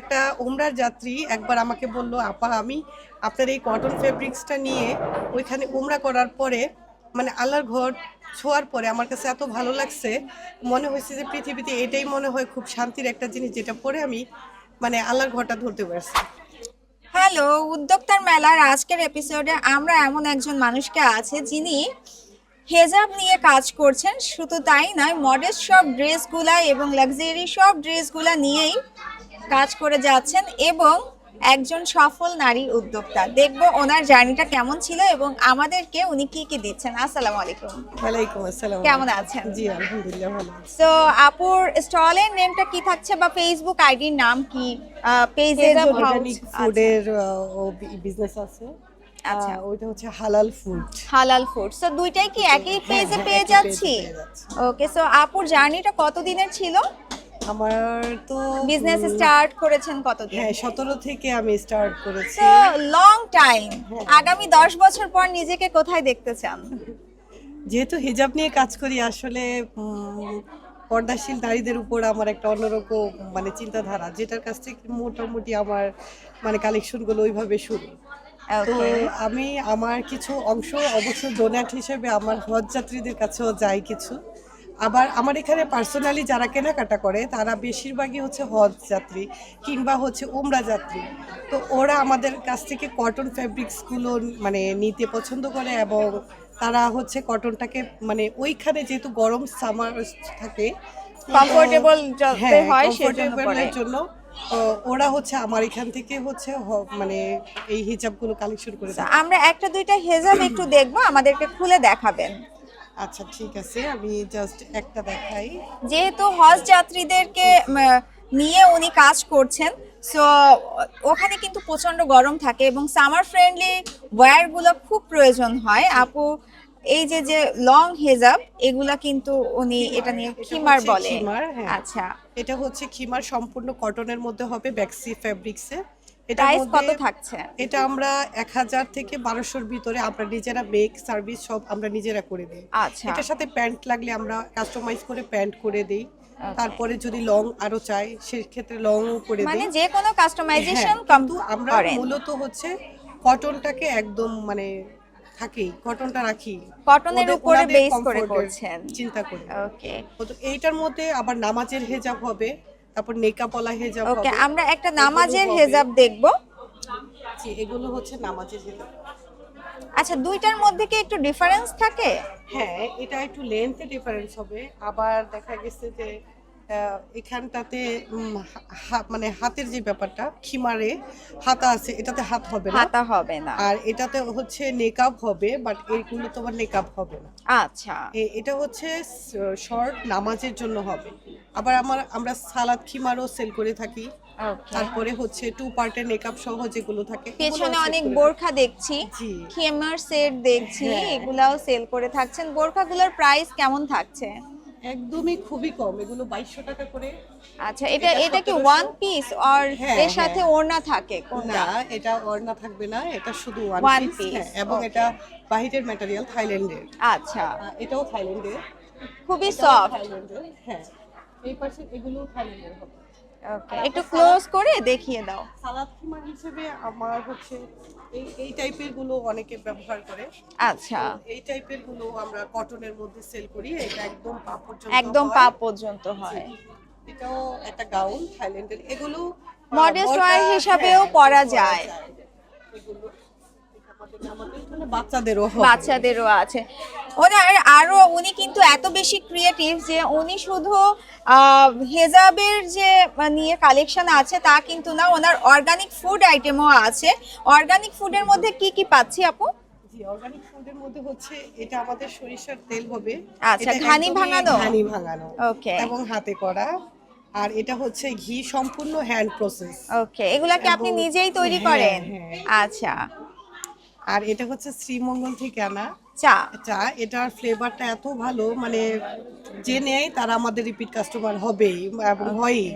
একটা ওমরার যাত্রী একবার আমাকে বলল, আপা, আমি আপনার এই কটন ফেব্রিক্সটা নিয়ে ওইখানে উমরা করার পরে মানে আল্লাহর ঘর ছোঁয়ার পরে আমার কাছে এত ভালো লাগছে, মনে হয়েছে যে পৃথিবীতে এটাই মনে হয় খুব শান্তির একটা জিনিস যেটা পরে আমি মানে আল্লাহর ঘরটা ধরতে পারছি। হ্যালো উদ্যোক্তার মেলার আজকের এপিসোডে আমরা এমন একজন মানুষকে আছে যিনি হেজাব নিয়ে কাজ করছেন, শুধু তাই নয় মডেস্ট সব ড্রেসগুলা এবং লাক্সারি সব ড্রেসগুলা নিয়েই কাজ করে যাচ্ছেন এবং একজন সফল নারী উদ্যোক্তা। দেখব ওনার জার্নিটা কেমন ছিল এবং আমাদেরকে উনি কি কি দিচ্ছেন। আসসালামু আলাইকুম। ওয়ালাইকুম আসসালাম। কেমন আছেন? জি আলহামদুলিল্লাহ ভালো সো আপুর স্টলের নেমটা কি থাকছে বা ফেসবুক আইডির নাম কি? পেজের অর্গানিক ফুডের বিজনেস আছে। আচ্ছা। ওইটা হচ্ছে হালাল ফুড হালাল ফুড সো দুইটাই কি একই পেজে হ্যাঁ, পেয়ে যাচ্ছি? পেয়ে যাচ্ছি। ওকে সো আপুর জার্নিটা কতদিনের ছিল? আমার তো বিজনেস স্টার্ট করেছেন কতদিন? হ্যাঁ সতেরো থেকে আমি স্টার্ট করেছি। লং টাইম হ্যাঁ। আগামী দশ বছর পর নিজেকে কোথায় দেখতে চান? যেহেতু হিজাব নিয়ে কাজ করি আসলে পর্দাশীল নারীদের উপর আমার একটা অন্যরকম মানে চিন্তাধারা যেটার কাছ থেকে মোটামুটি আমার মানে কালেকশনগুলো ওইভাবে শুরু। তো আমি আমার কিছু অংশ অবশ্য ডোনেট হিসেবে আমার হজ যাত্রীদের কাছেও যাই কিছু। আবার আমার এখানে পার্সোনালি যারা কেনাকাটা করে তারা বেশিরভাগই হচ্ছে হজ যাত্রী কিংবা হচ্ছে উমরা যাত্রী। তো ওরা আমাদের কাছ থেকে কটন ফ্যাব্রিক্সগুলো মানে নিতে পছন্দ করে এবং তারা হচ্ছে কটনটাকে মানে ওইখানে যেহেতু গরম সামার থাকে যাতে হ্যাঁ, হয় সেজন্য জন্য। ওরা হচ্ছে আমার এখান থেকে হচ্ছে মানে এই হিজাবগুলো কালেকশন করে আমরা একটা দুইটা হেজাব একটু দেখব আমাদেরকে খুলে দেখাবেন। আচ্ছা ঠিক আছে আমি জাস্ট একটা দেখাই। যেহেতু হজ যাত্রীদেরকে নিয়ে উনি কাজ করছেন সো ওখানে কিন্তু প্রচণ্ড গরম থাকে এবং সামার ফ্রেন্ডলি ওয়্যারগুলো খুব প্রয়োজন হয়। আপু এই যে যে লং হেজাব এগুলা কিন্তু উনি এটা নিয়ে খিমার বলে। হ্যাঁ। আচ্ছা। এটা হচ্ছে খিমার সম্পূর্ণ কটনের মধ্যে হবে ব্যাক্সি ফ্যাব্রিক্সে প্রাইস কত থাকছে? এটা আমরা এক হাজার থেকে বারোশোর ভিতরে আমরা নিজেরা মেক সার্ভিস সব আমরা নিজেরা করে দিই। আচ্ছা। এটার সাথে প্যান্ট লাগলে আমরা কাস্টমাইজ করে প্যান্ট করে দিই। তারপরে যদি লং আরও চাই সেক্ষেত্রে লং করে মানে যে কোনো কাস্টমাইজেশন কিন্তু আমরা মূলত হচ্ছে কটনটাকে একদম মানে থাকেই কটনটা রাখি। কটনের উপরে বেস করে করছেন। চিন্তা করি। ওকে তো এইটার মধ্যে আবার নামাজের হেজাব হবে। তারপর নেকাপলা হেজাব ওকে আমরা একটা নামাজের হেজাব দেখব। জি, এগুলো হচ্ছে নামাজের হেজাব। আচ্ছা দুইটার মধ্যে কি একটু ডিফারেন্স থাকে? হ্যাঁ এটা একটু লেন্থে ডিফারেন্স হবে। আবার দেখা গেছে যে এখানটাতে মানে হাতের যে ব্যাপারটা খিমারে হাতা আছে এটাতে হাত হবে না। হাতা হবে না। আর এটাতে হচ্ছে নেকাব হবে বাট এইগুলো তোমার নেকাব হবে না। আচ্ছা। এটা হচ্ছে শর্ট নামাজের জন্য হবে। আবার আমার আমরা সালাদ খিমারও সেল করে থাকি। তারপরে হচ্ছে টু পার্টের মেকআপ সহ যেগুলো থাকে পেছনে অনেক বোরখা দেখছি। খেমার সেট দেখছি হ্যাঁ। এগুলাও সেল করে থাকছেন। বোরখাগুলোর প্রাইস কেমন থাকছে? একদমই খুবই কম এগুলো বাইশশো টাকা করে। আচ্ছা এটা এটা কি ওয়ান পিস আর হ্যাঁ, এর সাথে হ্যাঁ। ওড়না থাকে কোনটা? না এটা ওড়না থাকবে না এটা শুধু ওয়ান One পিস এবং এটা বাহিরের ম্যাটেরিয়াল থাইল্যান্ডের। আচ্ছা। এটাও থাইল্যান্ডের। খুবই সফট হ্যাঁ। এই পাশে এগুলো থাইল্যান্ডের হবে। ওকে একটু ক্লোজ করে দেখিয়ে দাও। সালাদ খিমার হিসেবে আমার হচ্ছে এই এই টাইপেরগুলো অনেকে ব্যবহার করে। আচ্ছা। এই টাইপেরগুলো আমরা কটনের মধ্যে সেল করি এটা একদম পা পর্যন্ত একদম। পা পর্যন্ত হয়। এটাও একটা গাউন থাইল্যান্ডের এগুলো Modest বোরকা, হিসাবেও হ্যাঁ, পরা যায়। এগুলো বাচ্চাদেরও বাচ্চাদেরও আছে। ওনার আরও উনি কিন্তু এত বেশি ক্রিয়েটিভ যে উনি শুধু হেজাবের যে নিয়ে কালেকশন আছে তা কিন্তু না ওনার অর্গানিক ফুড আইটেমও আছে। অর্গানিক ফুডের মধ্যে কি কি পাচ্ছি আপু? অর্গানিক ফুডের মধ্যে হচ্ছে এটা আমাদের সরিষার তেল হবে। আচ্ছা, ঘানি ভাঙানো? ঘানি ভাঙানো। ওকে। এবং হাতে করা। আর এটা হচ্ছে ঘি সম্পূর্ণ হ্যান্ড প্রসেস ওকে এগুলা কি আপনি নিজেই তৈরি হ্যাঁ, করেন? হ্যাঁ। আচ্ছা। আর এটা হচ্ছে শ্রীমঙ্গল থেকে আনা। চা? চা এটার ফ্লেভারটা এত ভালো মানে যে নেয় তারা আমাদের রিপিট কাস্টমার হবেই এবং হয়ই।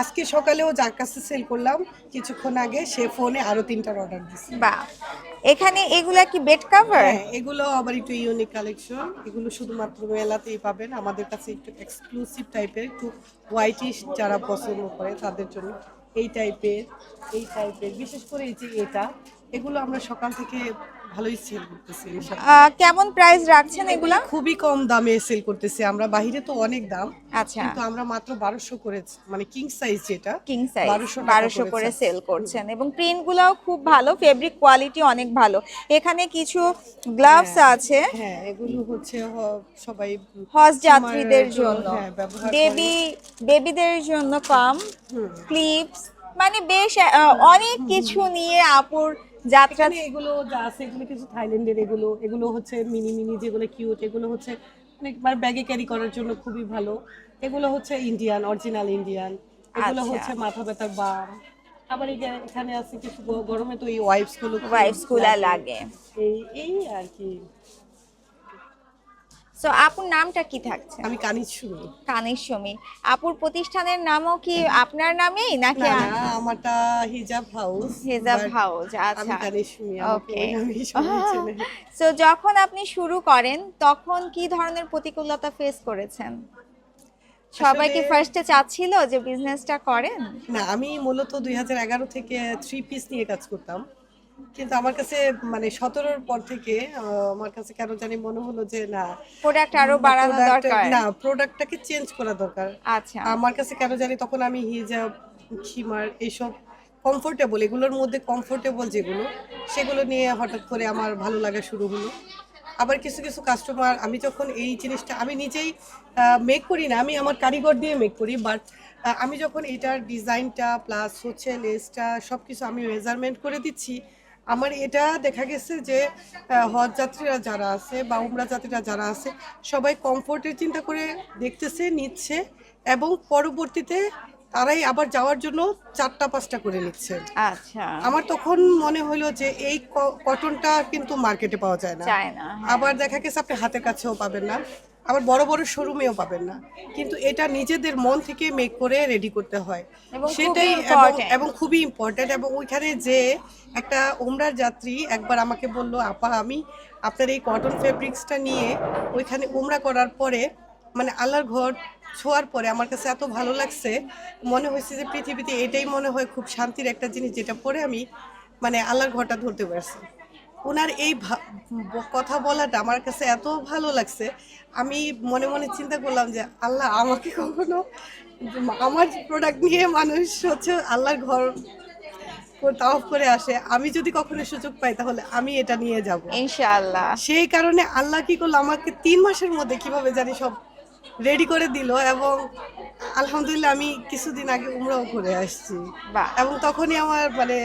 আজকে সকালেও যার কাছে সেল করলাম কিছুক্ষণ আগে সে ফোনে আরও তিনটার অর্ডার দিচ্ছে বা এখানে এগুলা কি বেড কভার হ্যাঁ এগুলো আবার একটু ইউনিক কালেকশন এগুলো শুধুমাত্র মেলাতেই পাবেন। আমাদের কাছে একটু এক্সক্লুসিভ টাইপের একটু হোয়াইটিশ যারা পছন্দ করে তাদের জন্য। এই টাইপের এই টাইপের বিশেষ করে এই যে এটা। এগুলো আমরা সকাল থেকে ভালোই সেল করতেছি কেমন প্রাইস রাখছেন এগুলা খুবই কম দামে সেল করতেছি। আমরা বাহিরে তো অনেক দাম আচ্ছা। কিন্তু আমরা মাত্র বারোশো করে মানে কিং সাইজ যেটা কিং সাইজ 1200 টাকা বারোশো করে সেল করছেন। এবং প্রিন্ট প্রিন্টগুলোও খুব ভালো ফেব্রিক কোয়ালিটি অনেক ভালো। এখানে কিছু গ্লাভস আছে। হ্যাঁ এগুলো হচ্ছে সবাই হজ যাত্রীদের জন্য। হ্যাঁ। বেবি বেবিদের জন্য কম ক্লিপস মানে বেশ অনেক কিছু নিয়ে আপুর যাত্রা এগুলো যা আছে এগুলো কিছু থাইল্যান্ডের এগুলো এগুলো হচ্ছে মিনি মিনি যেগুলো কিউট এগুলো হচ্ছে অনেকবার মানে ব্যাগে ক্যারি করার জন্য খুবই ভালো। এগুলো হচ্ছে ইন্ডিয়ান অরিজিনাল ইন্ডিয়ান এগুলো আচ্ছা। হচ্ছে মাথা ব্যথার বাম আবার এখানে আছে কিছু গরমে তো এই ওয়াইপসগুলো খুব ওয়াইফসগুলা লাগে। এই এই আর কি। সো আপুর নামটা কি থাকছে? আমি কানিজ সমী আপুর প্রতিষ্ঠানের নামও কি আপনার নামেই নাকি আমারটা হিজাব হাউস হেজাব হাউস আচ্ছা। কানিজ চেনে। সো যখন আপনি শুরু করেন তখন কি ধরনের প্রতিকূলতা ফেস করেছেন? সবাই কি আসলে- ফার্স্টে চাচ্ছিল যে বিজনেসটা করেন? না আমি মূলত দুই হাজার এগারো থেকে থ্রি পিস নিয়ে কাজ করতাম। কিন্তু আমার কাছে মানে সতেরোর পর থেকে আমার কাছে কেন জানি মনে হলো যে না প্রোডাক্ট আরও বাড়ানো দরকার। না প্রোডাক্টটাকে চেঞ্জ করা দরকার। আচ্ছা। আমার কাছে কেন জানি তখন আমি হিজাব খিমার এইসব কমফোর্টেবল এগুলোর মধ্যে কমফোর্টেবল যেগুলো সেগুলো নিয়ে হঠাৎ করে আমার ভালো লাগা শুরু হলো। আবার কিছু কিছু কাস্টমার আমি যখন এই জিনিসটা আমি নিজেই মেক করি না আমি আমার কারিগর দিয়ে মেক করি বাট আমি যখন এটার ডিজাইনটা প্লাস হচ্ছে লেসটা সব কিছু আমি মেজারমেন্ট করে দিচ্ছি আমার এটা দেখা গেছে যে হজ যাত্রীরা যারা আছে বা উমরা যাত্রীরা যারা আছে সবাই কমফোর্টের চিন্তা করে দেখতেছে নিচ্ছে এবং পরবর্তীতে তারাই আবার যাওয়ার জন্য চারটা পাঁচটা করে নিচ্ছে। আচ্ছা। আমার তখন মনে হলো যে এই কটনটা কিন্তু মার্কেটে পাওয়া যায় না হ্যাঁ। আবার দেখা গেছে আপনি হাতের কাছেও পাবেন না। আবার বড় বড় শোরুমেও পাবেন না। কিন্তু এটা নিজেদের মন থেকে মেক করে রেডি করতে হয়। সেটাই এবং- খুবই ইম্পর্টেন্ট এবং ওইখানে যে একটা ওমরার যাত্রী একবার আমাকে বলল আপা আমি আপনার এই কটন ফেব্রিক্সটা নিয়ে ওইখানে উমরা করার পরে মানে আল্লাহর ঘর ছোঁয়ার পরে আমার কাছে এত ভালো লাগছে। মনে হয়েছে যে পৃথিবীতে এটাই মনে হয় খুব শান্তির একটা জিনিস যেটা পরে আমি মানে আল্লাহর ঘরটা ধরতে পারছি। ওনার এই কথা বলাটা আমার কাছে এত ভালো লাগছে। আমি মনে মনে চিন্তা করলাম যে আল্লাহ আমাকে কখনো আমার প্রোডাক্ট নিয়ে মানুষ হচ্ছে আল্লাহর ঘর তাওয়াফ করে আসে। আমি যদি কখনো সুযোগ পাই তাহলে আমি এটা নিয়ে যাব। ইনশাআল্লাহ। সেই কারণে আল্লাহ কি করল আমাকে তিন মাসের মধ্যে কীভাবে জানি সব রেডি করে দিল এবং আলহামদুলিল্লাহ আমি কিছুদিন আগে উমরাও করে আসছি। এবং তখনই আমার মানে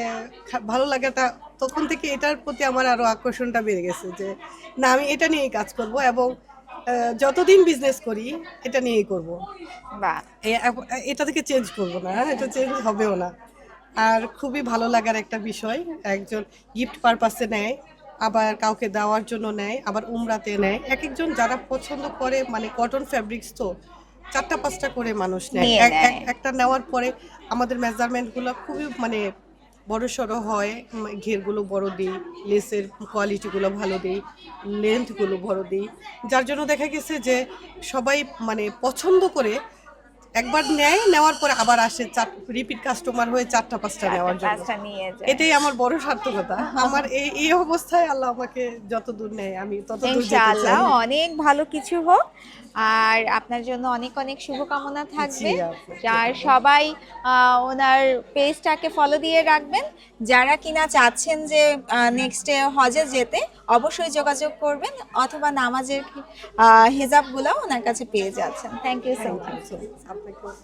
ভালো লাগাটা তখন থেকে এটার প্রতি আমার আরও আকর্ষণটা বেড়ে গেছে যে না আমি এটা নিয়েই কাজ করব এবং যতদিন বিজনেস করি এটা নিয়েই করব। এ- এটা থেকে চেঞ্জ করব না হ্যাঁ? এটা চেঞ্জ হবেও না। আর খুবই ভালো লাগার একটা বিষয় একজন গিফট পারপাসে নেয়। আবার কাউকে দেওয়ার জন্য নেয় আবার উমরাতে নেয়। এক একজন যারা পছন্দ করে মানে কটন ফ্যাব্রিক্স তো চারটা পাঁচটা করে মানুষ নেয়। এক- এক- একটা নেওয়ার পরে আমাদের মেজারমেন্টগুলো খুবই মানে বড় সড়ো হয় ঘেরগুলো বড় দিই লেসের কোয়ালিটিগুলো ভালো দিই লেন্থগুলো বড় দিই। যার জন্য দেখা গেছে যে সবাই মানে পছন্দ করে একবার নেয় নেওয়ার পরে আবার আসে চার রিপিট কাস্টমার হয়ে চারটা পাঁচটা নেওয়ার জন্য। এটাই আমার বড় সার্থকতা। আমার এই এই অবস্থায় আল্লাহ আমাকে যত দূর নেয় আমি তত দূর ইনশাআল্লাহ অনেক ভালো কিছু হোক। আর আপনার জন্য অনেক অনেক শুভকামনা থাকবে। আর সবাই আহ, ওনার পেজটাকে ফলো দিয়ে রাখবেন। যারা কিনা চাচ্ছেন যে নেক্সটে হজে যেতে অবশ্যই যোগাযোগ করবেন। অথবা নামাজের হেজাবগুলো ওনার কাছে পেয়ে যাচ্ছেন। Thank you so much like